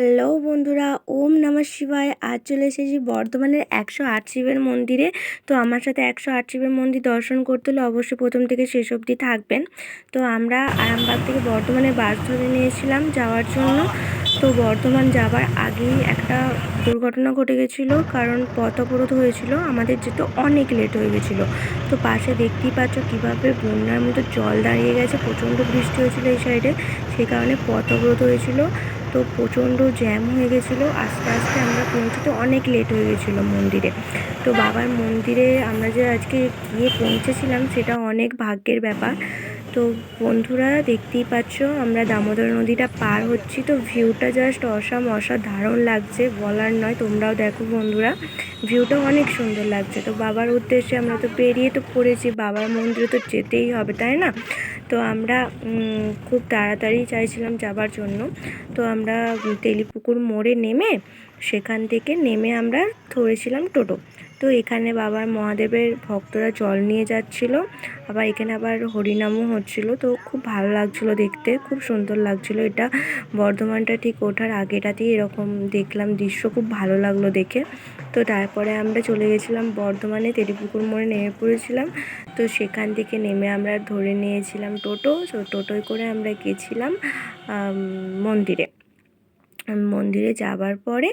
Hello বন্ধুরা, ওম নমঃ শিবায়। আজ চলে এসেছি বর্ধমানের একশো আট শিবের মন্দিরে। তো আমার সাথে একশো আট শিবের মন্দির দর্শন করতে হলে অবশ্যই প্রথম থেকে শেষ অবধি থাকবেন। তো আমরা আরামবাগ থেকে বর্ধমানে বাস ধরে নিয়েছিলাম যাওয়ার জন্য। তো বর্ধমান যাবার আগেই একটা দুর্ঘটনা ঘটে গেছিল, কারণ পথ অবরোধ হয়েছিল। আমাদের যেতে অনেক লেট হয়ে গেছিল। তো পাশে দেখতেই পাচ্ছ কীভাবে বন্যার মতো জল দাঁড়িয়ে গেছে, প্রচণ্ড বৃষ্টি হয়েছিল এই সাইডে। সেই কারণে পথ অবরোধ হয়েছিল। তো প্রচণ্ড জ্যাম হয়ে গেছিল। আস্তে আস্তে আমরা পৌঁছতে অনেক লেট হয়ে গেছিল মন্দিরে। তো বাবার মন্দিরে আমরা যে আজকে গিয়ে পৌঁছেছিলাম, সেটা অনেক ভাগ্যের ব্যাপার। তো বন্ধুরা দেখতেই পাচ্ছ, আমরা দামোদর নদীটা পার হচ্ছি। তো ভিউটা জাস্ট অসাম অসাধারণ লাগছে, বলার নয়, তোমরাও দেখো বন্ধুরা। ভিউটা অনেক সুন্দর লাগছে। তো বাবার উদ্দেশ্যে আমরা তো পেরিয়ে তো পড়েছি, বাবার মন্দিরে তো যেতেই হবে, তাই না? তো আমরা খুব তাড়াতাড়ি চাইছিলাম যাবার জন্য। তো আমরা তেলিপুকুর মোড়ে নেমে, সেখান থেকে নেমে আমরা ধরেছিলাম টোটো। তো এখানে বাবার মহাদেবের ভক্তরা জল নিয়ে যাচ্ছিল, আবার এখানে আবার হরিনামও হচ্ছিল। তো খুব ভালো লাগছিল দেখতে, খুব সুন্দর লাগছিল এটা। বর্ধমানটা ঠিক ওঠার আগেটাতেই এরকম দেখলাম দৃশ্য, খুব ভালো লাগল দেখে। তো তারপরে আমরা চলে গেছিলাম বর্ধমানে, তেলিপুকুর মোড়ে নেমে পড়েছিলাম। তো সেখান থেকে নেমে আমরা ধরে নিয়েছিলাম টোটো। তো টোটোয় করে আমরা গেছিলাম মন্দিরে। মন্দিরে যাবার পরে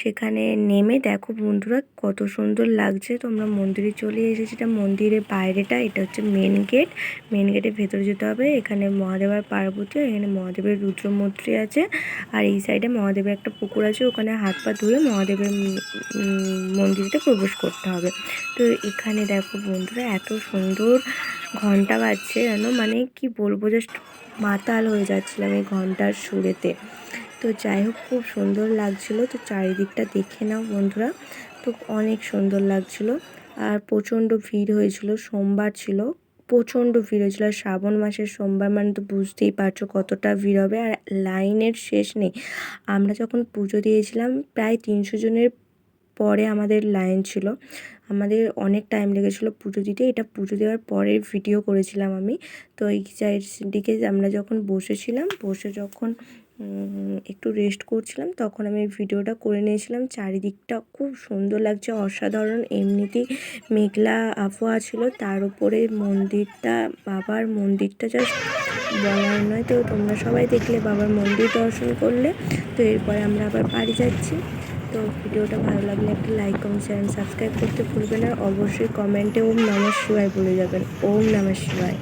সেখানে নেমে দেখো বন্ধুরা কত সুন্দর লাগছে। তো আমরা মন্দিরে চলে এসেছি। এটা মন্দিরের বাইরেটা, এটা হচ্ছে মেন গেট মেন গেটের ভেতরে যেতে হবে। এখানে মহাদেব আর পার্বতী এখানে মহাদেবের রুদ্রমূর্তি আছে। আর এই সাইডে মহাদেবের একটা পুকুর আছে। ওখানে হাত পা ধুয়ে মহাদেবের মন্দিরটা প্রবেশ করতে হবে। তো এখানে দেখো বন্ধুরা এত সুন্দর ঘণ্টা বাজছে যেন মানে কি বলব জাস্ট মাতাল হয়ে যাচ্ছিলাম এই ঘণ্টার সুরেতে। তো যাই হোক, খুব সুন্দর লাগছিল। তো চারিদিকটা দেখে নাও বন্ধুরা। তো অনেক সুন্দর লাগছিল। আর প্রচণ্ড ভিড় হয়েছিল, সোমবার ছিল। প্রচণ্ড ভিড় হয়েছিল। আর শ্রাবণ মাসের সোমবার মানে তো বুঝতেই পারছ কতটা ভিড় হবে। আর লাইনের শেষ নেই। আমরা যখন পুজো দিয়েছিলাম, প্রায় তিনশো জনের পরে আমাদের লাইন ছিল। আমাদের অনেক টাইম লেগেছিলো পুজো দিতে। এটা পুজো দেওয়ার পরের ভিডিও করেছিলাম আমি। তো এই সাইডটিকে আমরা যখন বসেছিলাম, বসে যখন একটু রেস্ট করছিলাম, তখন আমি ভিডিওটা করে নিয়েছিলাম। চারিদিকটা খুব সুন্দর লাগছে, অসাধারণ। এমনিতেই মেঘলা আবহাওয়া ছিল। তার উপরে মন্দিরটা, বাবার মন্দিরটা জাস্ট বলার নয়। তো তোমরা সবাই দেখলে বাবার মন্দির দর্শন করলে। তো এরপরে আমরা আবার বাড়ি যাচ্ছি। তো ভিডিওটা ভালো লাগলে একটা লাইক কমেন্ট শেয়ার সাবস্ক্রাইব করতে ভুলবেন আর অবশ্যই কমেন্টে ওম নমঃ শিবায় বলে যাবেন। ওম নমঃ শিবায়।